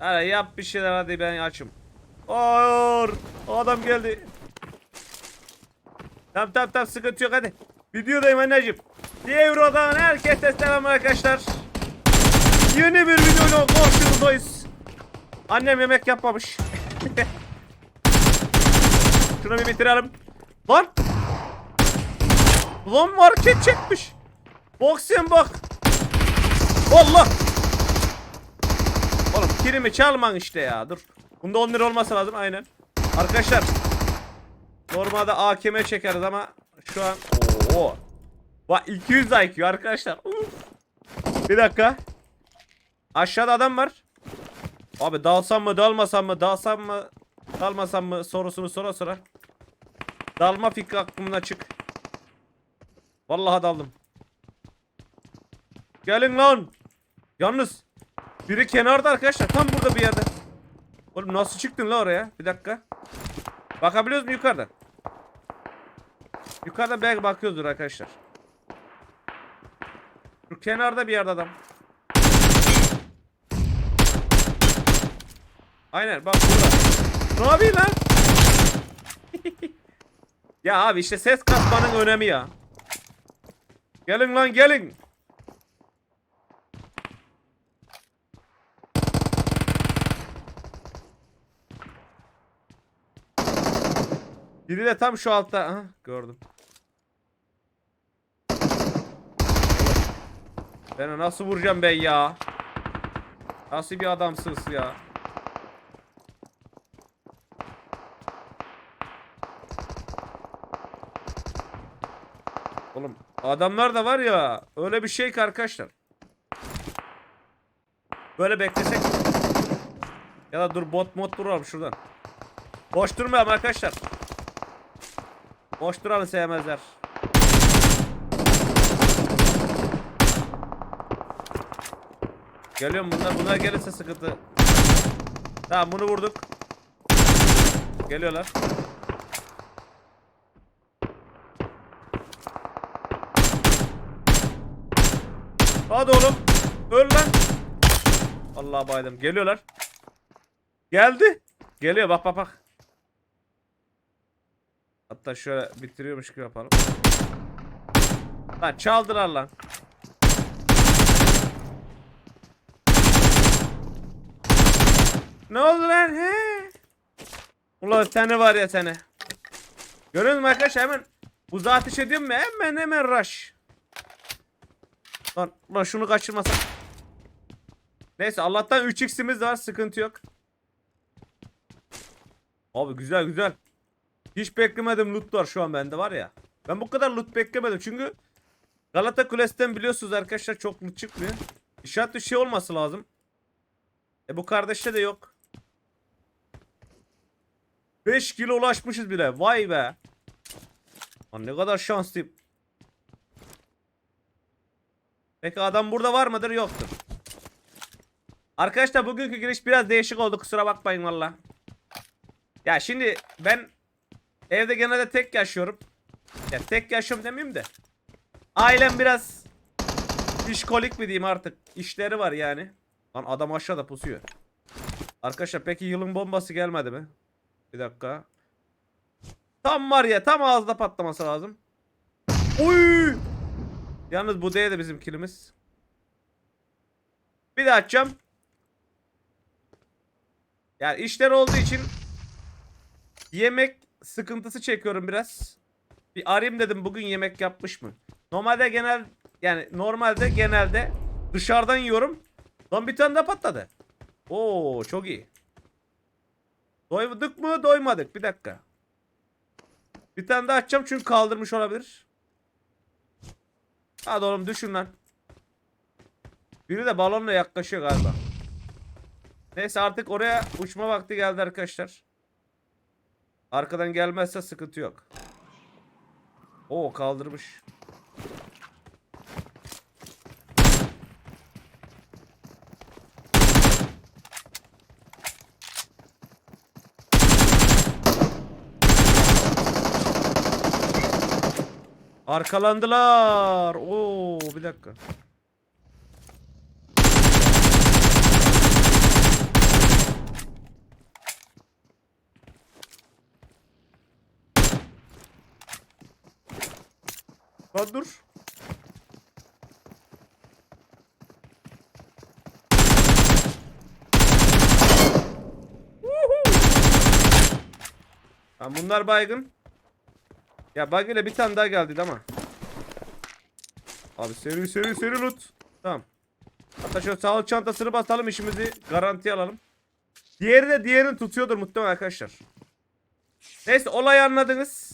Hadi yap bir şeyler hadi ben açım. Hayır. Adam geldi. Tamam tamam tamam sıkıntı yok hadi. Videodayım anneciğim. Devro'dan herkese selam arkadaşlar. Yeni bir videoyla karşınızdayız. Annem yemek yapmamış. Şunu bir bitirelim. Lan. Lan market çekmiş. Bak sen bak. Allah. Kirimi çalman işte ya dur. Bunda 10 lira olması lazım aynen. Arkadaşlar. Normalde AKM çekeriz ama şu an Oo. Bak 200 IQ arkadaşlar. Bir dakika. Aşağıda adam var. Abi dalsam mı dalmasam mı dalsam mı dalmasam mı sorusunu sonra sonra. Dalma fikri aklımdan açık. Vallahi daldım. Gelin lan. Yalnız biri kenarda arkadaşlar tam burada bir yerde. Oğlum nasıl çıktın la oraya? Bir dakika. Bakabiliyoruz mu yukarıdan? Yukarıda belki bakıyoruzdur arkadaşlar. Şu kenarda bir yerde adam. Aynen bak burada. Ne yapayım lan? ya abi işte ses kasmanın önemi ya. Gelin lan gelin. Biri de tam şu altta. Aha, gördüm. Ben nasıl vuracağım ben ya? Nasıl bir adamsınız ya? Oğlum adamlar da var ya öyle bir şey ki arkadaşlar. Böyle beklesek. Ya da dur bot mod duralım şuradan. Boş durmayalım arkadaşlar. Boş duranı sevmezler. Geliyorum bunlar bunlar gelirse sıkıntı. Tamam bunu vurduk. Geliyorlar. Hadi oğlum. Öl lan. Allah baydım. Geliyorlar. Geldi. Geliyor bak bak bak. Hatta şöyle bitiriyormuş gibi yapalım. Lan çaldılar lan. Ne oldu lan he? Ulan seni var ya seni. Görüyor musun arkadaşlar hemen uzağa ateş ediyorum mu? Hemen hemen rush. Lan, lan şunu kaçırmasak. Neyse Allah'tan 3x'imiz var sıkıntı yok. Abi güzel güzel. Hiç beklemedim lootlar şu an bende var ya. Ben bu kadar loot beklemedim çünkü Galata Kulesi'den biliyorsunuz arkadaşlar çok loot çıkmıyor. İşaret bir şey olması lazım. E bu kardeşte de yok. 5 kilo ulaşmışız bile. Vay be. Lan ne kadar şanslıyım. Peki adam burada var mıdır? Yoktur. Arkadaşlar bugünkü giriş biraz değişik oldu. Kusura bakmayın valla. Ya şimdi ben evde genelde tek yaşıyorum. Ya tek yaşıyorum demeyeyim de. Ailem biraz işkolik mi diyeyim artık. İşleri var yani. Lan adam aşağıda pusuyor. Arkadaşlar peki yılın bombası gelmedi mi? Bir dakika. Tam var ya tam ağızda patlaması lazım. Oy! Yalnız bu değil de bizim kilimiz. Bir daha açacağım. Yani işler olduğu için yemek sıkıntısı çekiyorum biraz. Bir arayayım dedim bugün yemek yapmış mı? Normalde genel yani normalde genelde dışarıdan yiyorum. Lan bir tane daha patladı. Oo çok iyi. Doymadık mı? Doymadık. Bir dakika. Bir tane daha açacağım çünkü kaldırmış olabilir. Hadi oğlum düşün lan. Biri de balonla yaklaşıyor galiba. Neyse artık oraya uçma vakti geldi arkadaşlar. Arkadan gelmezse sıkıntı yok. Oo kaldırmış. Arkalandılar. Oo bir dakika. Lan dur. Lan bunlar baygın. Ya bug ile bir tane daha geldi ama. Abi seri seri seri loot. Tamam. Hatta şöyle sağlık çantasını basalım işimizi garantiye alalım. Diğeri de diğerini tutuyordur muhtemelen arkadaşlar. Neyse olayı anladınız.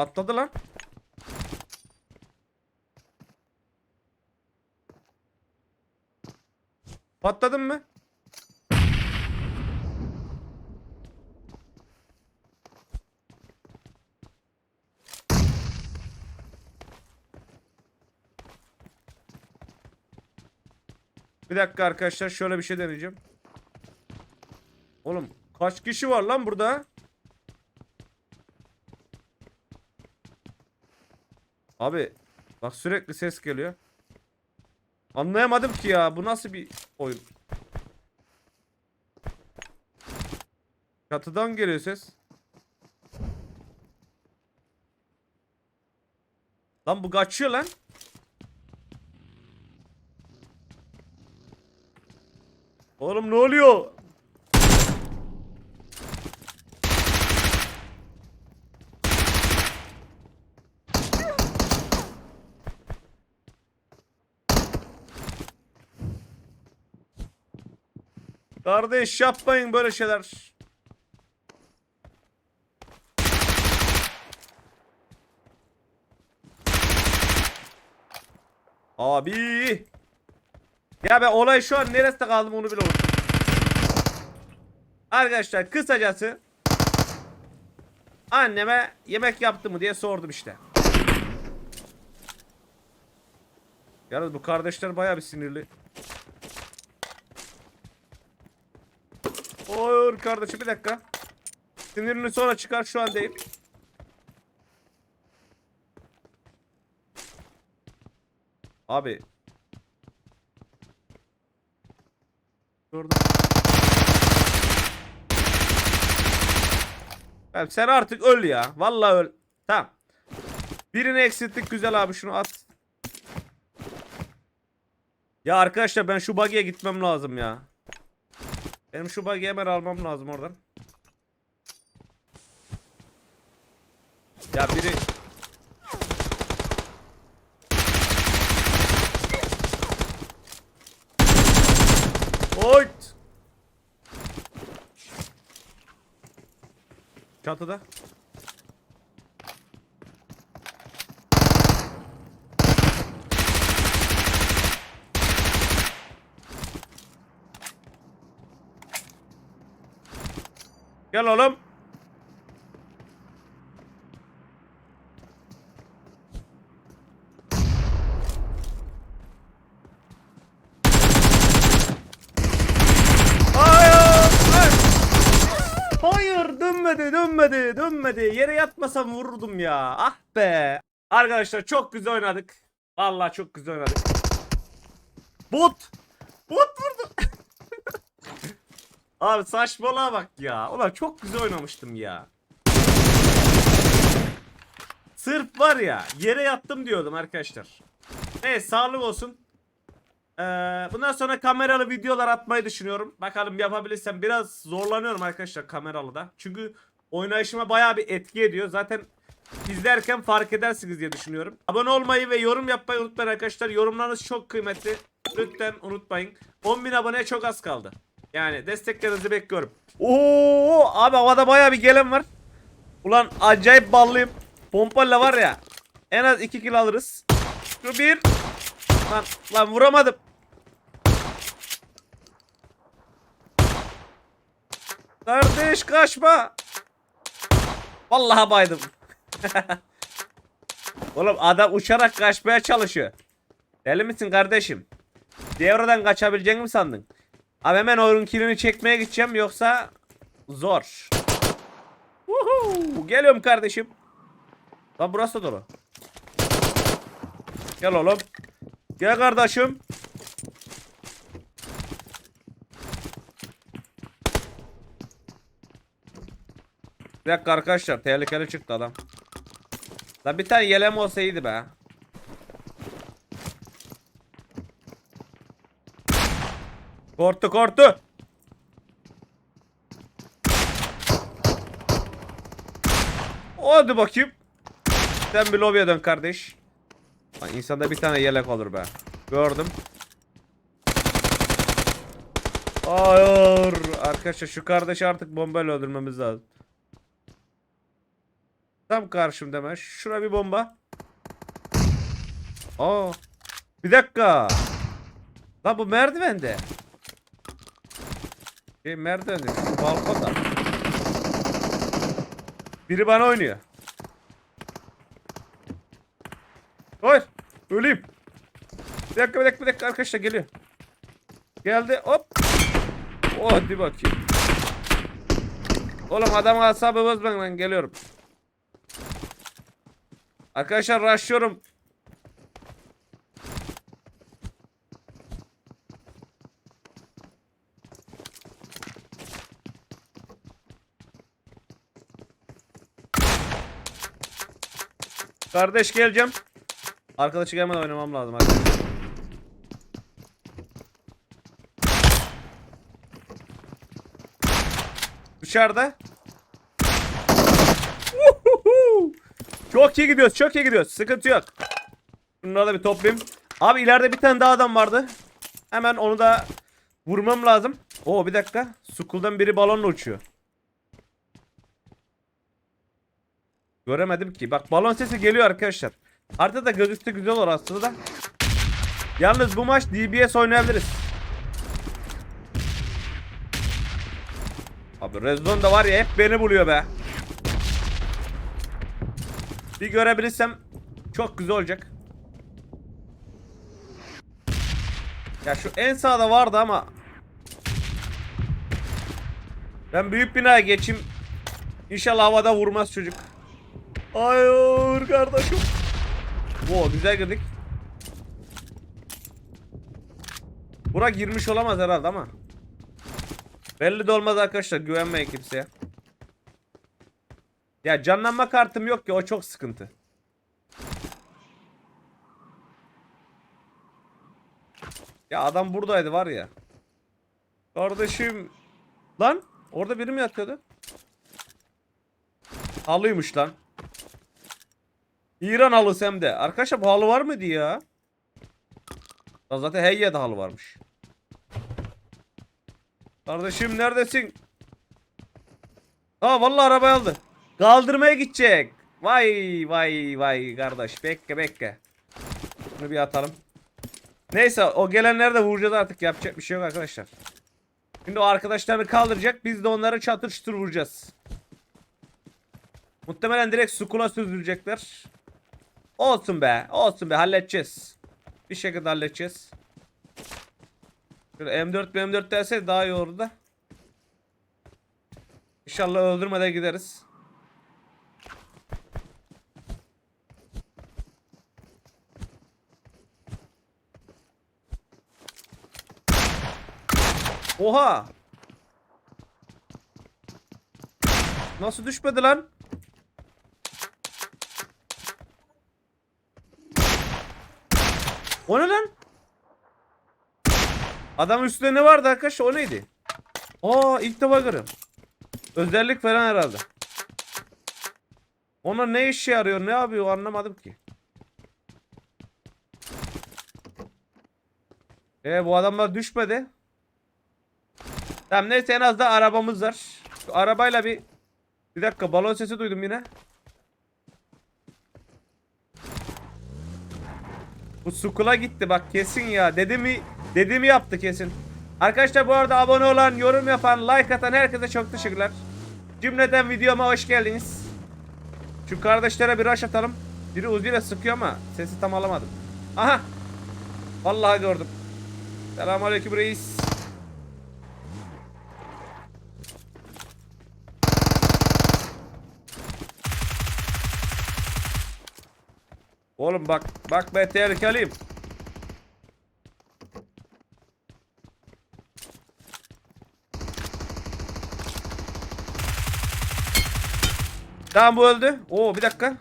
Atladı lan. Patladın mı? Bir dakika arkadaşlar şöyle bir şey deneyeceğim. Oğlum kaç kişi var lan burada? Abi bak sürekli ses geliyor. Anlayamadım ki ya bu nasıl bir oyun? Çatıdan geliyor ses. Lan bu kaçıyor lan. Oğlum ne oluyor? Kardeş yapmayın böyle şeyler. Abi. Ya ben olay şu an neresinde kaldım onu bile unuttum. Arkadaşlar kısacası anneme yemek yaptı mı diye sordum işte. Yalnız bu kardeşler bayağı bir sinirli. Oy kardeşim bir dakika. Sinirini sonra çıkar şu an değil. Abi. Durdu. Abi sen artık öl ya. Vallahi öl. Tamam. Birini eksilttik güzel abi şunu at. Ya arkadaşlar ben şu buggy'e gitmem lazım ya. Benim şu buggy'i hemen almam lazım oradan. Ya biri Oyt. Çatıda. Gel oğlum. Hayır! Dönmedi dönmedi dönmedi. Yere yatmasam vururdum ya. Ah be. Arkadaşlar çok güzel oynadık. Vallahi çok güzel oynadık. Bot. Bot vurdu. Abi saçmalığa bak ya. Ulan çok güzel oynamıştım ya. Sırf var ya yere yattım diyordum arkadaşlar. Evet sağlık olsun. Ee, bundan sonra kameralı videolar atmayı düşünüyorum. Bakalım yapabilirsem biraz zorlanıyorum arkadaşlar kameralı da. Çünkü oynayışıma bayağı bir etki ediyor. Zaten izlerken fark edersiniz diye düşünüyorum. Abone olmayı ve yorum yapmayı unutmayın arkadaşlar. Yorumlarınız çok kıymetli. Lütfen unutmayın. 10.000 aboneye çok az kaldı. Yani desteklerinizi bekliyorum. Oo abi havada bayağı bir gelen var. Ulan acayip ballıyım. Pompayla var ya. En az 2 kill alırız. Şu bir. Lan, lan vuramadım. Kardeş kaçma. Vallahi baydım. Oğlum adam uçarak kaçmaya çalışıyor. Deli misin kardeşim? Devradan kaçabileceğini mi sandın? Abi hemen oyun kilini çekmeye gideceğim yoksa zor. Woohoo! Geliyorum kardeşim. Lan burası da dolu. Gel oğlum. Gel kardeşim. Bir dakika arkadaşlar tehlikeli çıktı adam. La bir tane yelem olsa iyiydi be. Korktu korktu. Hadi bakayım. Sen bir lobiye dön kardeş. Lan insanda bir tane yelek olur be. Gördüm. Hayır. Arkadaşlar şu kardeşi artık bombayla öldürmemiz lazım. Tam karşımda hemen. Şura bir bomba. Aa. Bir dakika. Lan bu merdivende. Şey merdivende. Şu balkonda. Biri bana oynuyor. Hayır. Öleyim. Bir dakika bir dakika bir dakika arkadaşlar geliyor. Geldi hop. Oh hadi bakayım. Oğlum adam asabı bozmayın lan geliyorum. Arkadaşlar rushlıyorum. Kardeş geleceğim. Arkadaşı gelmeden oynamam lazım arkadaşlar. Dışarıda. Çok iyi gidiyoruz, çok iyi gidiyoruz. Sıkıntı yok. Bunları da bir toplayayım. Abi ileride bir tane daha adam vardı. Hemen onu da vurmam lazım. Oo bir dakika. Sukuldan biri balonla uçuyor. Göremedim ki. Bak balon sesi geliyor arkadaşlar. Haritada gözükse güzel olur aslında da. Yalnız bu maç DBS oynayabiliriz. Abi Rezon da var ya hep beni buluyor be. Bir görebilirsem çok güzel olacak. Ya şu en sağda vardı ama ben büyük binaya geçeyim. İnşallah havada vurmaz çocuk. Hayır kardeşim. Oo güzel girdik. Burak girmiş olamaz herhalde ama. Belli de olmaz arkadaşlar güvenmeyin kimseye. Ya canlanma kartım yok ki o çok sıkıntı. Ya adam buradaydı var ya. Kardeşim. Lan orada biri mi yatıyordu? Halıymış lan. İran halısı hem de. Arkadaşlar bu halı var mıydı ya? Zaten her yerde halı varmış. Kardeşim neredesin? Aa vallahi arabayı aldı. Kaldırmaya gidecek. Vay vay vay kardeş. Bekle bekle. Bunu bir atalım. Neyse o gelenleri de vuracağız artık. Yapacak bir şey yok arkadaşlar. Şimdi o arkadaşlarını kaldıracak. Biz de onları çatır çutur vuracağız. Muhtemelen direkt sukula süzülecekler. Olsun be. Olsun be. Halledeceğiz. Bir şekilde halledeceğiz. Şöyle M4 M4 derse daha iyi olur da. İnşallah öldürmeden gideriz. Oha! Nasıl düşmedi lan? O ne lan? Adamın üstünde ne vardı arkadaş? O neydi? Aa ilk defa görüyorum. Özellik falan herhalde. Ona ne işe yarıyor ne yapıyor anlamadım ki. E bu adamlar düşmedi. Tamam neyse en az da arabamız var. Şu arabayla bir bir dakika balon sesi duydum yine. Bu sukula gitti bak kesin ya. Dedemi dediğimi yaptı kesin. Arkadaşlar bu arada abone olan, yorum yapan, like atan herkese çok teşekkürler. Cümleden videoma hoş geldiniz. Şu kardeşlere bir rush atalım. Biri Uzi ile sıkıyor ama sesi tam alamadım. Aha. Vallahi gördüm. Selamünaleyküm reis. Oğlum bak bak ben tehlikeliyim. Tamam bu öldü. Oo bir dakika.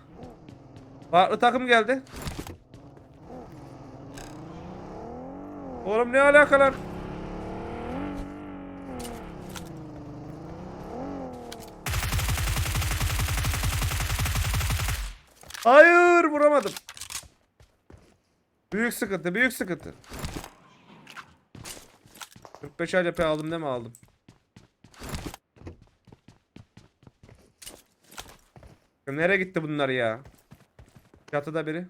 Farklı takım geldi. Oğlum ne alakalar? Hayır vuramadım. Büyük sıkıntı, büyük sıkıntı. 45 ACP aldım değil mi aldım? Nereye gitti bunlar ya? Çatıda biri.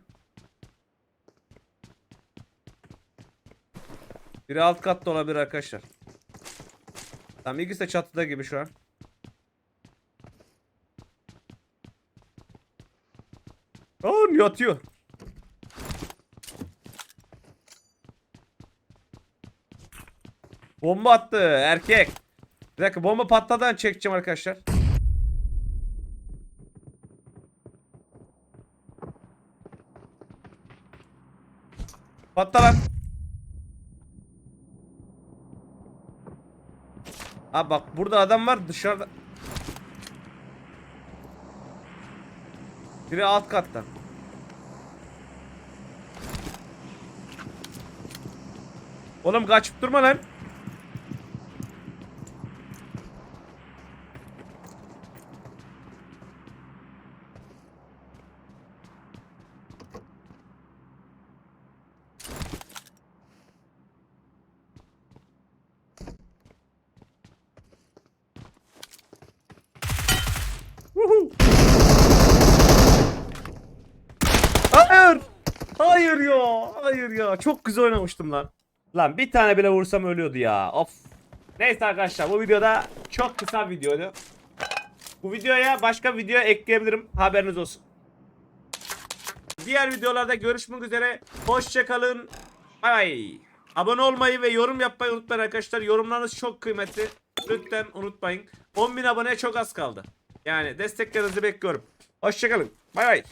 Biri alt katta olabilir arkadaşlar. Tamam ikisi de çatıda gibi şu an. Aa yatıyor. Bomba attı erkek. Bir dakika bomba patladan çekeceğim arkadaşlar. Patla lan. Abi bak burada adam var dışarıda. Biri alt katta. Oğlum kaçıp durma lan. Woohoo. Hayır. Hayır ya. Hayır ya. Çok güzel oynamıştım lan. Lan bir tane bile vursam ölüyordu ya. Of. Neyse arkadaşlar bu videoda çok kısa bir videoydu. Bu videoya başka video ekleyebilirim. Haberiniz olsun. Diğer videolarda görüşmek üzere. Hoşçakalın. Bay bay. Abone olmayı ve yorum yapmayı unutmayın arkadaşlar. Yorumlarınız çok kıymetli. Lütfen unutmayın. 10.000 aboneye çok az kaldı. Yani desteklerinizi bekliyorum. Hoşçakalın. Bay bay.